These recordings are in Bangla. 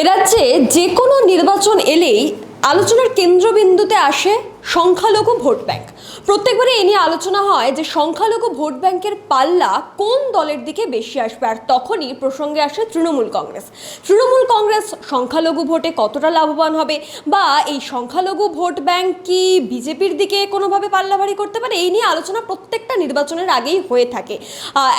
এ রাজ্যে যে কোনো নির্বাচন এলেই আলোচনার কেন্দ্রবিন্দুতে আসে সংখ্যালঘু ভোট ব্যাংক। প্রত্যেকবারই এ নিয়ে আলোচনা হয় যে সংখ্যালঘু ভোট ব্যাংকের পাল্লা কোন দলের দিকে বেশি আসবে, আর তখনই প্রসঙ্গে আসে তৃণমূল কংগ্রেস। তৃণমূল কংগ্রেস সংখ্যালঘু ভোটে কতটা লাভবান হবে বা এই সংখ্যালঘু ভোট ব্যাংক কি বিজেপির দিকে কোনোভাবে পাল্লাভারি করতে পারে? এই নিয়ে আলোচনা প্রত্যেকটা নির্বাচনের আগেই হয়ে থাকে।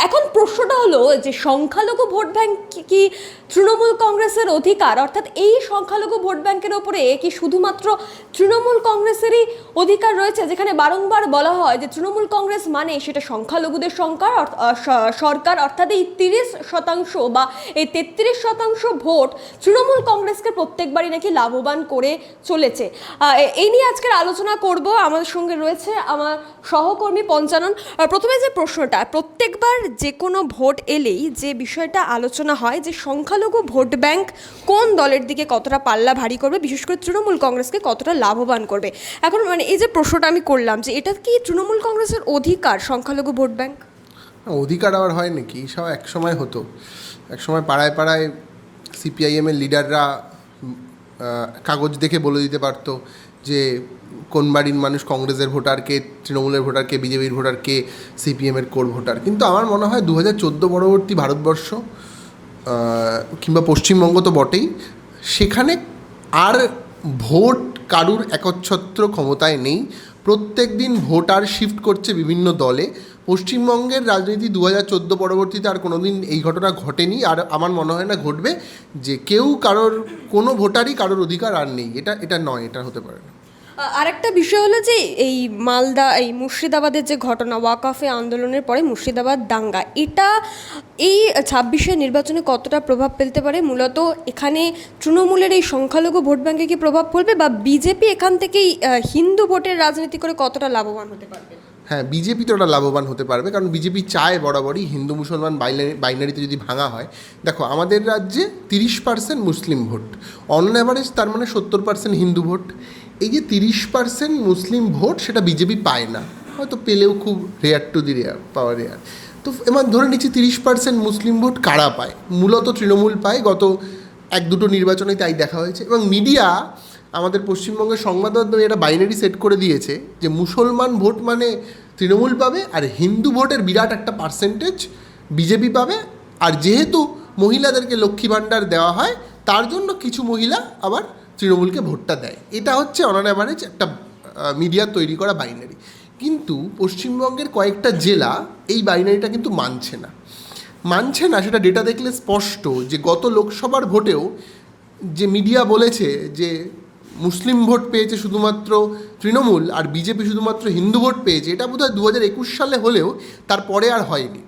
এখন প্রশ্নটা হলো যে সংখ্যালঘু ভোট ব্যাংক কি- তৃণমূল কংগ্রেসের অধিকার? অর্থাৎ এই সংখ্যালঘু ভোট ব্যাংকের ওপরে কি শুধুমাত্র তৃণমূল কংগ্রেসেরই অধিকার রয়েছে, যেখানে বারংবার বলা হয় যে তৃণমূল কংগ্রেস মানে সেটা সংখ্যালঘুদের সংখ্যার অর্থ- আহ, স- সরকার অর্থাৎ এই তিরিশ শতাংশ বা এই তেত্রিশ শতাংশ ভোট তৃণমূল কংগ্রেসকে প্রত্যেকবারই নাকি লাভবান করে চলেছে। এই নিয়ে আজকের আলোচনা করব। আমাদের সঙ্গে রয়েছে আমার সহকর্মী পঞ্চানন। প্রথমে যে প্রশ্নটা প্রত্যেকবার যে কোনো ভোট এলেই যে বিষয়টা আলোচনা হয় যে সংখ্যালঘু ভোট ব্যাংক কোন দলের দিকে কতটা পাল্লা ভারী করবে বিশেষ করে তৃণমূল কংগ্রেসকে কতটা লাভবান করবে। এখন মানে এই যে প্রশ্নটা আমি করলাম যে এটা কি তৃণমূল কংগ্রেসের অধিকার, সংখ্যালঘু ভোট ব্যাংক? অধিকার আবার হয় নাকি? সব এক সময় হতো। এক সময় পাড়ায় পাড়ায় সিপিআইএমের লিডাররা কাগজ দেখে বলে দিতে পারতো যে কোন বাড়ির মানুষ কংগ্রেসের ভোটারকে তৃণমূলের ভোটারকে বিজেপির ভোটারকে সিপিএমের কোর ভোটার। কিন্তু আমার মনে হয় দু হাজার চোদ্দ পরবর্তী ভারতবর্ষ কিংবা পশ্চিমবঙ্গ তো বটেই, সেখানে আর ভোট কারুর একচ্ছত্র ক্ষমতায় নেই। প্রত্যেক দিন ভোটার শিফট করছে বিভিন্ন দলে। পশ্চিমবঙ্গের রাজনীতি দু হাজার চোদ্দ পরবর্তীতে আর কোনো দিন এই ঘটনা ঘটেনি। আর আমার মনে হয় না ঘটবে যে কেউ কারোর, কোনো ভোটারই কারোর অধিকার আর নেই। এটা এটা নয়, এটা হতে পারে না। আরেকটা বিষয় হলো যে এই মালদা, এই মুর্শিদাবাদের যে ঘটনা ওয়াকাফে আন্দোলনের পরে মুর্শিদাবাদ দাঙ্গা, এটা এই ছাব্বিশের নির্বাচনে কতটা প্রভাব ফেলতে পারে? মূলত এখানে তৃণমূলের এই সংখ্যালঘু ভোট ব্যাংকে কি প্রভাব ফেলবে বা বিজেপি এখান থেকেই হিন্দু ভোটের রাজনীতি করে কতটা লাভবান হতে পারবে? হ্যাঁ বিজেপি তো ওটা লাভবান হতে পারবে, কারণ বিজেপি চায় বরাবরই হিন্দু, মুসলমান বাইনারি বাইনারিতে যদি ভাঙা হয়। দেখো, আমাদের রাজ্যে তিরিশ পার্সেন্ট মুসলিম ভোট অন অ্যাভারেজ তার মানে সত্তর পার্সেন্ট হিন্দু ভোট। এই যে তিরিশ পার্সেন্ট মুসলিম ভোট সেটা বিজেপি পায় না। হয়তো পেলেও খুব রেয়ার টু দি রেয়ার পাওয়ার রেয়ার তো এবার ধরে নিচ্ছি তিরিশ পার্সেন্ট মুসলিম ভোট কারা পায়? মূলত তৃণমূল পায়, গত এক দুটো নির্বাচনে তাই দেখা হয়েছে। এবং মিডিয়া আমাদের পশ্চিমবঙ্গের সংবাদ মাধ্যমে এটা বাইনারি সেট করে দিয়েছে যে মুসলমান ভোট মানে তৃণমূল পাবে আর হিন্দু ভোটের বিরাট একটা পার্সেন্টেজ বিজেপি পাবে। আর যেহেতু মহিলাদেরকে লক্ষ্মী ভাণ্ডার দেওয়া হয়, তার জন্য কিছু মহিলা আবার তৃণমূলকে ভোটটা দেয়। এটা হচ্ছে অন অ্যাভারেজ একটা মিডিয়ার তৈরি করা বাইনারি কিন্তু পশ্চিমবঙ্গের কয়েকটা জেলা এই বাইনারিটা কিন্তু মানছে না। মানছে না, সেটা ডেটা দেখলে স্পষ্ট যে গত লোকসভার ভোটেও যে মিডিয়া বলেছে যে মুসলিম ভোট পেয়েছে শুধুমাত্র তৃণমূল আর বিজেপি শুধুমাত্র হিন্দু ভোট পেয়েছে, এটা বোধহয় দু হাজার একুশ সালে হলেও তারপরে আর হয়নি।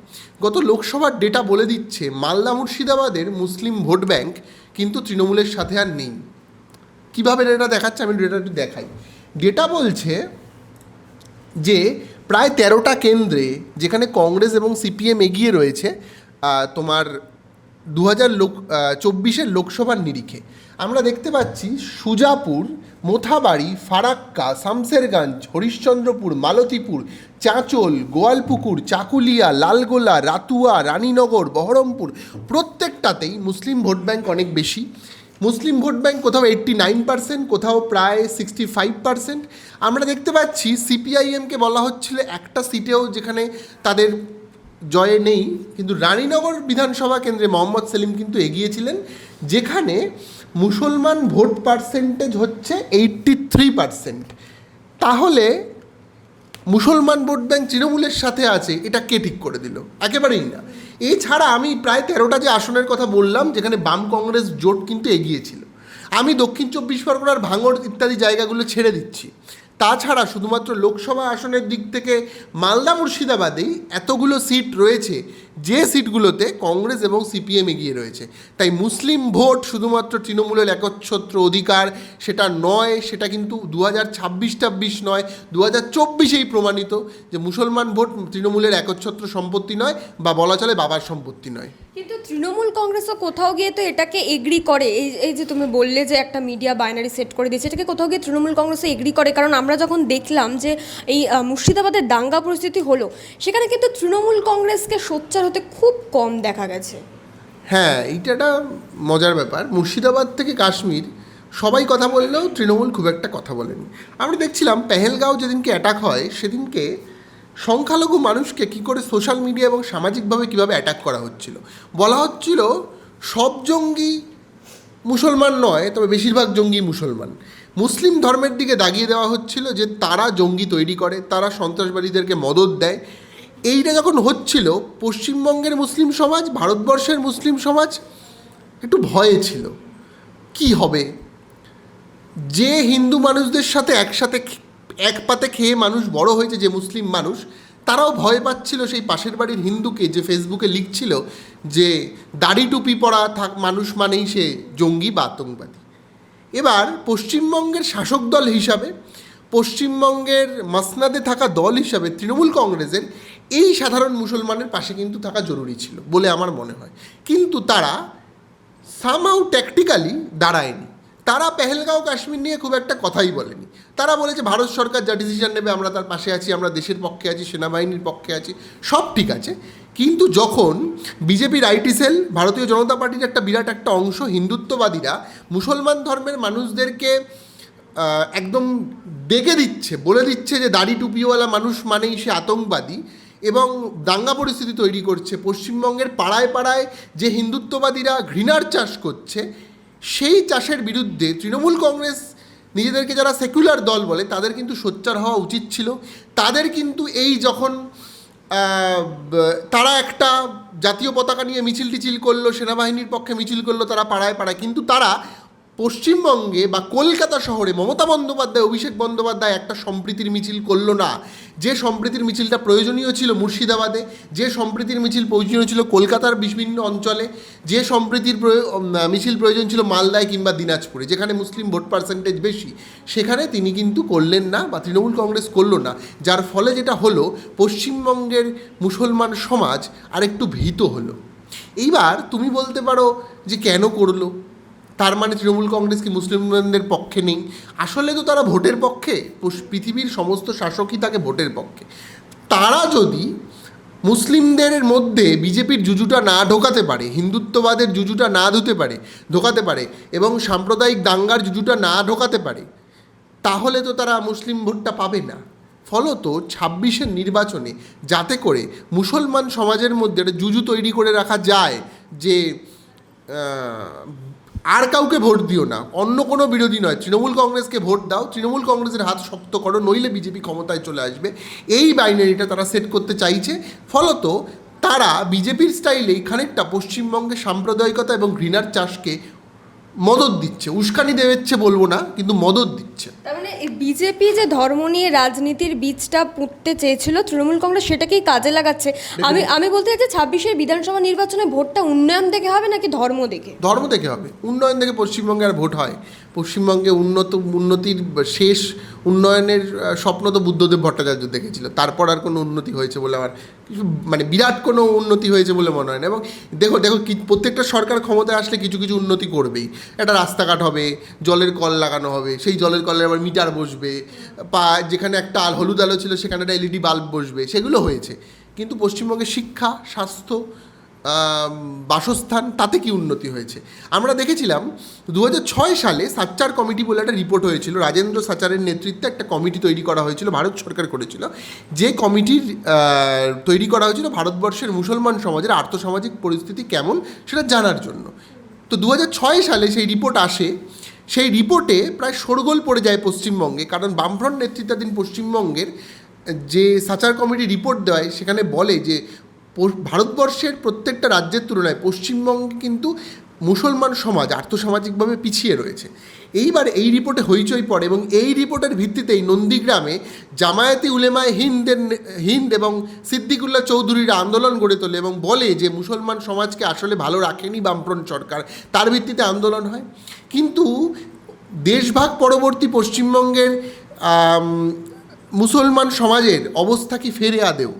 গত লোকসভার ডেটা বলে দিচ্ছে মালদা মুর্শিদাবাদের মুসলিম ভোট ব্যাংক কিন্তু তৃণমূলের সাথে আর নেই। কীভাবে ডেটা দেখাচ্ছে আমি ডেটা একটু দেখাই। ডেটা বলছে যে প্রায় তেরোটা কেন্দ্রে যেখানে কংগ্রেস এবং সিপিএম এগিয়ে রয়েছে তোমার দু হাজার লোক চব্বিশের লোকসভার নিরিখে। আমরা দেখতে পাচ্ছি সুজাপুর, মোথাবাড়ি, ফারাক্কা, শামসেরগঞ্জ, হরিশ্চন্দ্রপুর, মালতীপুর, চাঁচল, গোয়ালপুকুর, চাকুলিয়া, লালগোলা, রাতুয়া, রানীনগর, বহরমপুর প্রত্যেকটাতেই মুসলিম ভোট ব্যাংক অনেক বেশি। মুসলিম ভোট ব্যাংক কোথাও এইট্টি নাইন পার্সেন্ট কোথাও প্রায় সিক্সটি ফাইভ পার্সেন্ট আমরা দেখতে পাচ্ছি সিপিআইএমকে বলা হচ্ছিল একটা সিটেও যেখানে তাদের জয়ে নেই। কিন্তু রানীনগর বিধানসভা কেন্দ্রে মোহাম্মদ সেলিম কিন্তু এগিয়েছিলেন, যেখানে মুসলমান ভোট পার্সেন্টেজ হচ্ছে এইট্টি থ্রি পার্সেন্ট তাহলে মুসলমান ভোট ব্যাংক তৃণমূলের সাথে আছে, এটা কে ঠিক করে দিল? একেবারেই না। এছাড়া আমি প্রায় তেরোটা যে আসনের কথা বললাম, যেখানে বাম কংগ্রেস জোট কিন্তু এগিয়েছিল। আমি দক্ষিণ চব্বিশ পরগনার ভাঙড় ইত্যাদি জায়গাগুলো ছেড়ে দিচ্ছি। তাছাড়া শুধুমাত্র লোকসভা আসনের দিক থেকে মালদা মুর্শিদাবাদেই এতগুলো সিট রয়েছে যে সিটগুলোতে কংগ্রেস এবং সিপিএম এগিয়ে রয়েছে। তাই মুসলিম ভোট শুধুমাত্র তৃণমূলের একচ্ছত্র অধিকার, সেটা নয়, সেটা কিন্তু দু হাজার ছাব্বিশ টাব্বিশ নয় দু হাজার চব্বিশেই প্রমাণিত যে মুসলমান ভোট তৃণমূলের একচ্ছত্র সম্পত্তি নয় বা বলা চলে বাবার সম্পত্তি নয়। কিন্তু তৃণমূল কংগ্রেসও কোথাও গিয়ে তো এটাকে এগ্রি করে। এই এই যে তুমি বললে যে একটা মিডিয়া বাইনারি সেট করে দিয়েছে, এটাকে কোথাও গিয়ে তৃণমূল কংগ্রেসও এগ্রি করে। কারণ আমরা যখন দেখলাম যে এই মুর্শিদাবাদের দাঙ্গা পরিস্থিতি হলো, সেখানে কিন্তু তৃণমূল কংগ্রেসকে সোচ্চার হতে খুব কম দেখা গেছে। হ্যাঁ এইটা একটা মজার ব্যাপার। মুর্শিদাবাদ থেকে কাশ্মীর, সবাই কথা বললেও তৃণমূল খুব একটা কথা বলেনি। আমরা দেখছিলাম পেহেলগাঁও যেদিনকে অ্যাটাক হয়, সেদিনকে সংখ্যালঘু মানুষকে কী করে সোশ্যাল মিডিয়া এবং সামাজিকভাবে কীভাবে অ্যাটাক করা হচ্ছিল? বলা হচ্ছিল, সব জঙ্গি মুসলমান নয়, তবে বেশিরভাগ জঙ্গি মুসলমান। মুসলিম ধর্মের দিকে দাগিয়ে দেওয়া হচ্ছিল যে তারা জঙ্গি তৈরি করে, তারা সন্ত্রাসবাদীদেরকে মদত দেয় এইটা যখন হচ্ছিল, পশ্চিমবঙ্গের মুসলিম সমাজ, ভারতবর্ষের মুসলিম সমাজ একটু ভয়ে ছিল। কি হবে? যে হিন্দু মানুষদের সাথে একসাথে এক পাতে খেয়ে মানুষ বড় হয়েছে, যে মুসলিম মানুষ, তারাও ভয় পাচ্ছিল সেই পাশের বাড়ির হিন্দুকে যে ফেসবুকে লিখছিল যে, দাড়ি টুপি পরা থাক, মানুষ মানেই সে জঙ্গি বা আতঙ্কবাদী। এবার পশ্চিমবঙ্গের শাসক দল হিসাবে, পশ্চিমবঙ্গের মাসনাদে থাকা দল হিসাবে তৃণমূল কংগ্রেসের এই সাধারণ মুসলমানের পাশে কিন্তু থাকা জরুরি ছিল বলে আমার মনে হয়। কিন্তু তারা সামহাউ ট্যাকটিক্যালি দাঁড়ায়নি। তারা পেহেলগাঁও, কাশ্মীর নিয়ে খুব একটা কথাই বলেনি। তারা বলেছে, ভারত সরকার যা ডিসিশন নেবে, আমরা তার পাশে আছি, আমরা দেশের পক্ষে আছি, সেনাবাহিনীর পক্ষে আছি, সব ঠিক আছে। কিন্তু যখন বিজেপির আইটি সেল ভারতীয় জনতা পার্টির একটা বিরাট একটা অংশ, হিন্দুত্ববাদীরা মুসলমান ধর্মের মানুষদেরকে একদম ডেকে দিচ্ছে, বলে দিচ্ছে যে, দাড়ি টুপিওয়ালা মানুষ মানেই সে আতঙ্কবাদী। এবং দাঙ্গা পরিস্থিতি তৈরি করছে। পশ্চিমবঙ্গের পাড়ায় পাড়ায় যে হিন্দুত্ববাদীরা ঘৃণার চাষ করছে, সেই চাষের বিরুদ্ধে তৃণমূল কংগ্রেস, নিজেদেরকে যারা সেকুলার দল বলে, তাদের কিন্তু সোচ্চার হওয়া উচিত ছিল। তাদের কিন্তু এই যখন তারা একটা জাতীয় পতাকা নিয়ে মিছিল টিছিল করল, সেনাবাহিনীর পক্ষে মিছিল করল, তারা পাড়ায় পাড়ায়, কিন্তু তারা পশ্চিমবঙ্গে বা কলকাতা শহরে মমতা বন্দ্যোপাধ্যায়, অভিষেক বন্দ্যোপাধ্যায় একটা সম্প্রীতির মিছিল করল না। যে সম্প্রীতির মিছিলটা প্রয়োজনীয় ছিল মুর্শিদাবাদে, যে সম্প্রীতির মিছিল প্রয়োজনীয় ছিল কলকাতার বিভিন্ন অঞ্চলে, যে সম্প্রীতির মিছিল প্রয়োজন ছিল মালদায় কিংবা দিনাজপুরে, যেখানে মুসলিম ভোট পার্সেন্টেজ বেশি, সেখানে তিনি কিন্তু করলেন না বা তৃণমূল কংগ্রেস করল না। যার ফলে যেটা হলো, পশ্চিমবঙ্গের মুসলমান সমাজ আরেকটু ভীত হলো। এইবার তুমি বলতে পারো যে কেন করল? তার মানে তৃণমূল কংগ্রেস কি মুসলিমদের পক্ষে নেই? আসলে তো তারা ভোটের পক্ষে। পৃথিবীর সমস্ত শাসকই থাকে ভোটের পক্ষে। তারা যদি মুসলিমদের মধ্যে বিজেপির জুজুটা না ঢোকাতে পারে, হিন্দুত্ববাদের জুজুটা না ধুতে পারে, ঢোকাতে পারে এবং সাম্প্রদায়িক দাঙ্গার জুজুটা না ঢোকাতে পারে, তাহলে তো তারা মুসলিম ভোটটা পাবে না। ফলত ছাব্বিশের নির্বাচনে যাতে করে মুসলমান সমাজের মধ্যে একটা জুজু তৈরি করে রাখা যায় যে আর কাউকে ভোট দিও না। অন্য কোনো বিরোধী নয়। তৃণমূল কংগ্রেসকে ভোট দাও। তৃণমূল কংগ্রেসের হাত শক্ত করো, নইলে বিজেপি ক্ষমতায় চলে আসবে। এই বাইনারিটা তারা সেট করতে চাইছে। ফলত তারা বিজেপির স্টাইলেই খানিকটা পশ্চিমবঙ্গে সাম্প্রদায়িকতা এবং ঘৃণার চাষকে মদত দিচ্ছে। উস্কানি দেবেচ্ছে বলব না কিন্তু মদত দিচ্ছে। তার মানে বিজেপি যে ধর্ম নিয়ে রাজনীতির বীজটা পুঁততে চেয়েছিল তৃণমূল কংগ্রেস সেটাকেই কাজে লাগাচ্ছে। আমি আমি বলতে চাইছি ছাব্বিশের বিধানসভা নির্বাচনে ভোটটা উন্নয়ন দেখে হবে নাকি ধর্ম দেখে? ধর্ম দেখে হবে। উন্নয়ন দেখে পশ্চিমবঙ্গে আর ভোট হয়। পশ্চিমবঙ্গে উন্নত, উন্নতির শেষ উন্নয়নের স্বপ্ন তো বুদ্ধদেব ভট্টাচার্য দেখেছিল। তারপর আর কোনো উন্নতি হয়েছে বলে আমার কিছু মানে বিরাট কোনো উন্নতি হয়েছে বলে মনে হয় না। এবং দেখো দেখো প্রত্যেকটা সরকার ক্ষমতায় আসলে কিছু কিছু উন্নতি করবেই। একটা রাস্তাঘাট হবে, জলের কল লাগানো হবে, সেই জলের কলের আবার মিটার বসবে, পা, যেখানে একটা আল হলুদ আলো ছিল সেখানে একটা এলইডি বাল্ব বসবে, সেগুলো হয়েছে। কিন্তু পশ্চিমবঙ্গে শিক্ষা, স্বাস্থ্য বাসস্থান তাতে কি উন্নতি হয়েছে? আমরা দেখেছিলাম দু সালে সাচ্চার কমিটি বলে একটা রিপোর্ট হয়েছিল, রাজেন্দ্র সাচারের নেতৃত্বে একটা কমিটি তৈরি করা হয়েছিল, ভারত সরকার করেছিল। যে কমিটির তৈরি করা হয়েছিল ভারতবর্ষের মুসলমান সমাজের আর্থসামাজিক পরিস্থিতি কেমন সেটা জানার জন্য। তো দু সালে সেই রিপোর্ট আসে, সেই রিপোর্টে প্রায় শোরগোল পড়ে যায় পশ্চিমবঙ্গে, কারণ বামফ্রন্ট নেতৃত্বাধীন পশ্চিমবঙ্গের যে সাচার কমিটি রিপোর্ট দেয়, সেখানে বলে যে ভারতবর্ষের প্রত্যেকটা রাজ্যের তুলনায় পশ্চিমবঙ্গে কিন্তু মুসলমান সমাজ আর্থসামাজিকভাবে পিছিয়ে রয়েছে। এইবার এই রিপোর্টে হইচই পড়ে এবং এই রিপোর্টের ভিত্তিতেই নন্দীগ্রামে জামায়াতি উলেমায় হিন্দের হিন্দ এবং সিদ্দিকুল্লাহ চৌধুরীরা আন্দোলন গড়ে তোলে এবং বলে যে মুসলমান সমাজকে আসলে ভালো রাখেনি বামফ্রন্ট সরকার। তার ভিত্তিতে আন্দোলন হয়। কিন্তু দেশভাগ পরবর্তী পশ্চিমবঙ্গের মুসলমান সমাজের অবস্থা কি ফেরে আদেও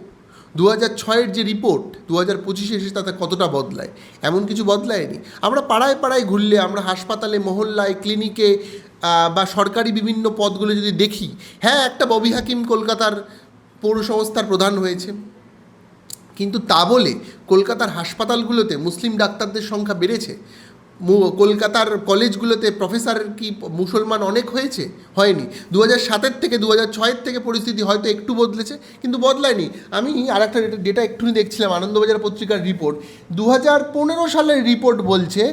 দু হাজার ছয়ের যে রিপোর্ট দু হাজার পঁচিশে এসে তাতে কতটা বদলায়? এমন কিছু বদলায়নি। আমরা পাড়ায় পাড়ায় ঘুরলে, আমরা হাসপাতালে, মহল্লায় ক্লিনিকে বা সরকারি বিভিন্ন পদগুলো যদি দেখি হ্যাঁ একটা ববি হাকিম কলকাতার পৌরসংস্থার প্রধান হয়েছে। কিন্তু তা বলে কলকাতার হাসপাতালগুলোতে মুসলিম ডাক্তারদের সংখ্যা বেড়েছে। কলকাতার কলেজগুলোতে প্রফেসর কি মুসলমান অনেক হয়েছে? হয়নি। দু হাজার সাতের থেকে দু হাজার ছয়ের থেকে পরিস্থিতি হয়তো একটু বদলেছে, কিন্তু বদলায়নি। আমি আর একটা ডেটা একটুনি দেখছিলাম, আনন্দবাজার পত্রিকার রিপোর্ট দু হাজার পনেরো সালের রিপোর্ট বলছে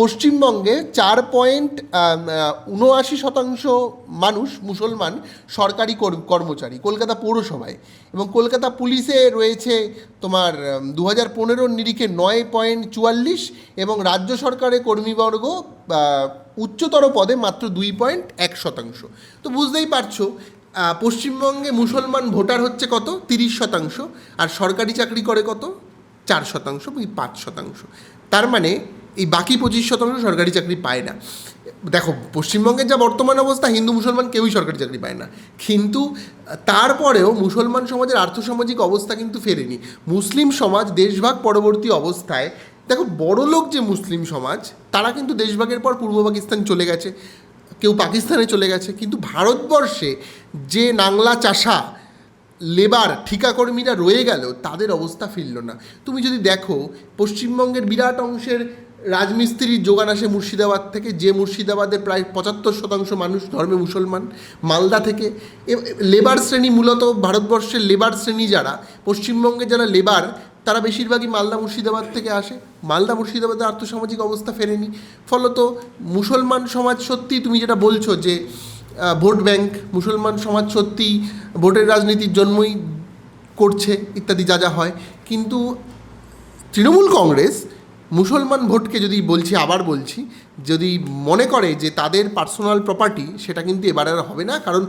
পশ্চিমবঙ্গে চার পয়েন্ট উনআশি শতাংশ মানুষ মুসলমান সরকারি কর্মচারী, কলকাতা পৌরসভায়। এবং কলকাতা পুলিশে রয়েছে তোমার দু হাজার পনেরোর নিরিখে নয় পয়েন্ট চুয়াল্লিশ এবং রাজ্য সরকারের কর্মীবর্গ উচ্চতর পদে মাত্র দুই পয়েন্ট এক শতাংশ। তো বুঝতেই পারছ পশ্চিমবঙ্গে মুসলমান ভোটার হচ্ছে কত? তিরিশ শতাংশ, আর সরকারি চাকরি করে কত? চার শতাংশ, পাঁচ শতাংশ। তার মানে এই বাকি পঁচিশ শতাংশ সরকারি চাকরি পায় না। দেখো, পশ্চিমবঙ্গের যা বর্তমান অবস্থা, হিন্দু মুসলমান কেউই সরকারি চাকরি পায় না। কিন্তু, তারপরেও মুসলমান সমাজের আর্থসামাজিক অবস্থা কিন্তু ফেরেনি। মুসলিম সমাজ দেশভাগ পরবর্তী অবস্থায়, দেখো বড়লোক যে মুসলিম সমাজ, তারা কিন্তু দেশভাগের পর পূর্ব পাকিস্তান চলে গেছে। কেউ পাকিস্তানে চলে গেছে। কিন্তু ভারতবর্ষে যে নাংলা চাষা, লেবার, ঠিকাকর্মীরা রয়ে গেল, তাদের অবস্থা ফিরল না। তুমি যদি দেখো, পশ্চিমবঙ্গের বিরাট অংশের রাজমিস্ত্রির যোগান আসে মুর্শিদাবাদ থেকে। যে মুর্শিদাবাদের প্রায় পঁচাত্তর শতাংশ মানুষ ধর্মে মুসলমান, মালদা থেকে। লেবার শ্রেণি মূলত ভারতবর্ষের লেবার শ্রেণি যারা, পশ্চিমবঙ্গে যারা লেবার, তারা বেশিরভাগই মালদা মুর্শিদাবাদ থেকে আসে। মালদা মুর্শিদাবাদের আর্থসামাজিক অবস্থা ফেরেনি। ফলত মুসলমান সমাজ সত্যি তুমি যেটা বলছো যে ভোট ব্যাংক, মুসলমান সমাজ সত্যি ভোটের রাজনীতির জন্মই করছে, ইত্যাদি যা যা হয়। কিন্তু তৃণমূল কংগ্রেস মুসলমান ভোটকে যদি বলছি, আবার বলছি, যদি মনে করে যে তাদের পার্সোনাল প্রপার্টি সেটা কিন্তু এবার আর হবে না। কারণ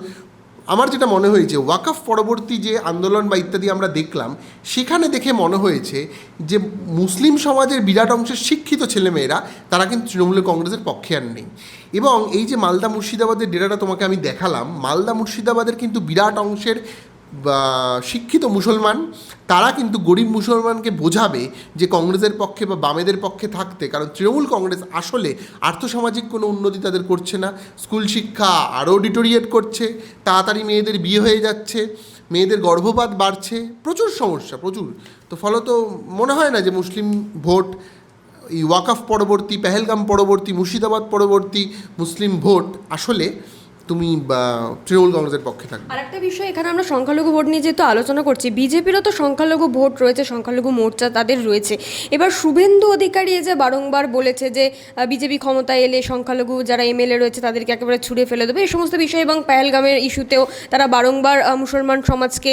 আমার যেটা মনে হয়েছে, ওয়াকফ পরবর্তী যে আন্দোলন বা ইত্যাদি আমরা দেখলাম, সেখানে দেখে মনে হয়েছে যে মুসলিম সমাজের বিরাট অংশের শিক্ষিত ছেলেমেয়েরা, তারা কিন্তু তৃণমূল কংগ্রেসের পক্ষে আর নেই। এবং এই যে মালদা মুর্শিদাবাদের ডেটাটা তোমাকে আমি দেখালাম, মালদা মুর্শিদাবাদের কিন্তু বিরাট অংশের শিক্ষিত মুসলমান, তারা কিন্তু গরিব মুসলমানকে বোঝাবে যে কংগ্রেসের পক্ষে বা বামেদের পক্ষে থাকতে, কারণ তৃণমূল কংগ্রেস আসলে আর্থসামাজিক কোনো উন্নতি তাদের করছে না। স্কুল শিক্ষা আরও ডিটোরিয়েট করছে, তাড়াতাড়ি মেয়েদের বিয়ে হয়ে যাচ্ছে, মেয়েদের গর্ভপাত বাড়ছে, প্রচুর সমস্যা, প্রচুর। তো ফলত মনে হয় না যে মুসলিম ভোট, এই ওয়াকাফ পরবর্তী, পেহেলগাম পরবর্তী, মুর্শিদাবাদ পরবর্তী মুসলিম ভোট আসলে তুমি তৃণমূল কংগ্রেসের পক্ষে থাকবে। আর একটা বিষয়, এখানে আমরা সংখ্যালঘু ভোট নিয়ে যেহেতু আলোচনা করছি, বিজেপিরও তো সংখ্যালঘু ভোট রয়েছে, সংখ্যালঘু মোর্চা তাদের রয়েছে। এবার শুভেন্দু অধিকারী যে বারংবার বলেছে যে বিজেপি ক্ষমতায় এলে সংখ্যালঘু যারা এমএলএ রয়েছে তাদেরকে একেবারে ছুড়ে ফেলে দেবে। এই সমস্ত বিষয় এবং পেহেলগামের ইস্যুতেও তারা বারংবার মুসলমান সমাজকে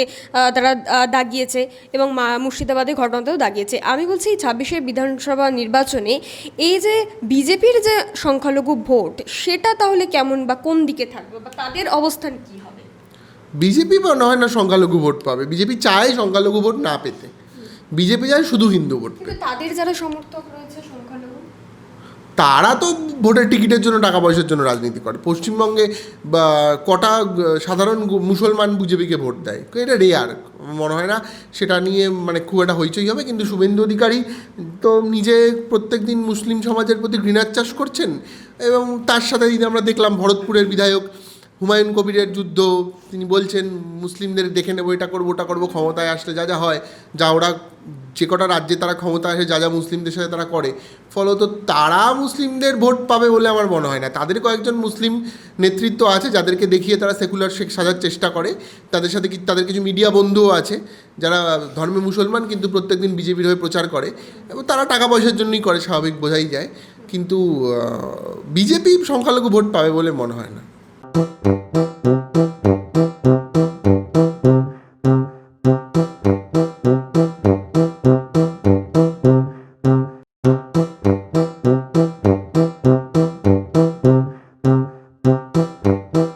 তারা দাগিয়েছে এবং মুর্শিদাবাদের ঘটনাতেও দাগিয়েছে। আমি বলছি, ছাব্বিশে বিধানসভা নির্বাচনে এই যে বিজেপির যে সংখ্যালঘু ভোট, সেটা তাহলে কেমন বা কোন দিকে থাকবে বা তাদের অবস্থান কি হবে? বিজেপি মনে হয় না সংখ্যালঘু ভোট পাবে। বিজেপি চায় সংখ্যালঘু ভোট না পেতে। বিজেপি চায় শুধু হিন্দু ভোট তাদের যারা সমর্থক তারা তো ভোটের টিকিটের জন্য টাকা পয়সার জন্য রাজনীতি করে। পশ্চিমবঙ্গে, বা, কটা সাধারণ মুসলমান বিজেপিকে ভোট দেয়। এটা রেয়ার মনে হয় না সেটা নিয়ে মানে খুব একটা হইচই হবে। কিন্তু শুভেন্দু অধিকারী তো নিজে প্রত্যেক দিন মুসলিম সমাজের প্রতি ঘৃণার চাষ করছেন এবং তার সাথে যদি আমরা দেখলাম ভরতপুরের বিধায়ক হুমায়ুন কবিরের যুদ্ধ, তিনি বলছেন, মুসলিমদের দেখে নেব, এটা করব, ওটা করব, ক্ষমতায় আসলে যা যা হয়, যা ওরা, যে কটা রাজ্যে তারা ক্ষমতায় আসে, যা যা মুসলিমদের সাথে তারা করে। ফলত তারা মুসলিমদের ভোট পাবে বলে আমার মনে হয় না। তাদের কয়েকজন মুসলিম নেতৃত্ব আছে, যাদেরকে দেখিয়ে তারা সেকুলার শেখ সাজার চেষ্টা করে। তাদের সাথে তাদের কিছু মিডিয়া বন্ধুও আছে, যারা ধর্মে মুসলমান, কিন্তু প্রত্যেকদিন বিজেপির হয়ে প্রচার করে। এবং তারা টাকা পয়সার জন্যই করে, স্বাভাবিক, বোঝাই যায়। কিন্তু বিজেপি সংখ্যালঘু ভোট পাবে বলে মনে হয় না। Thank you.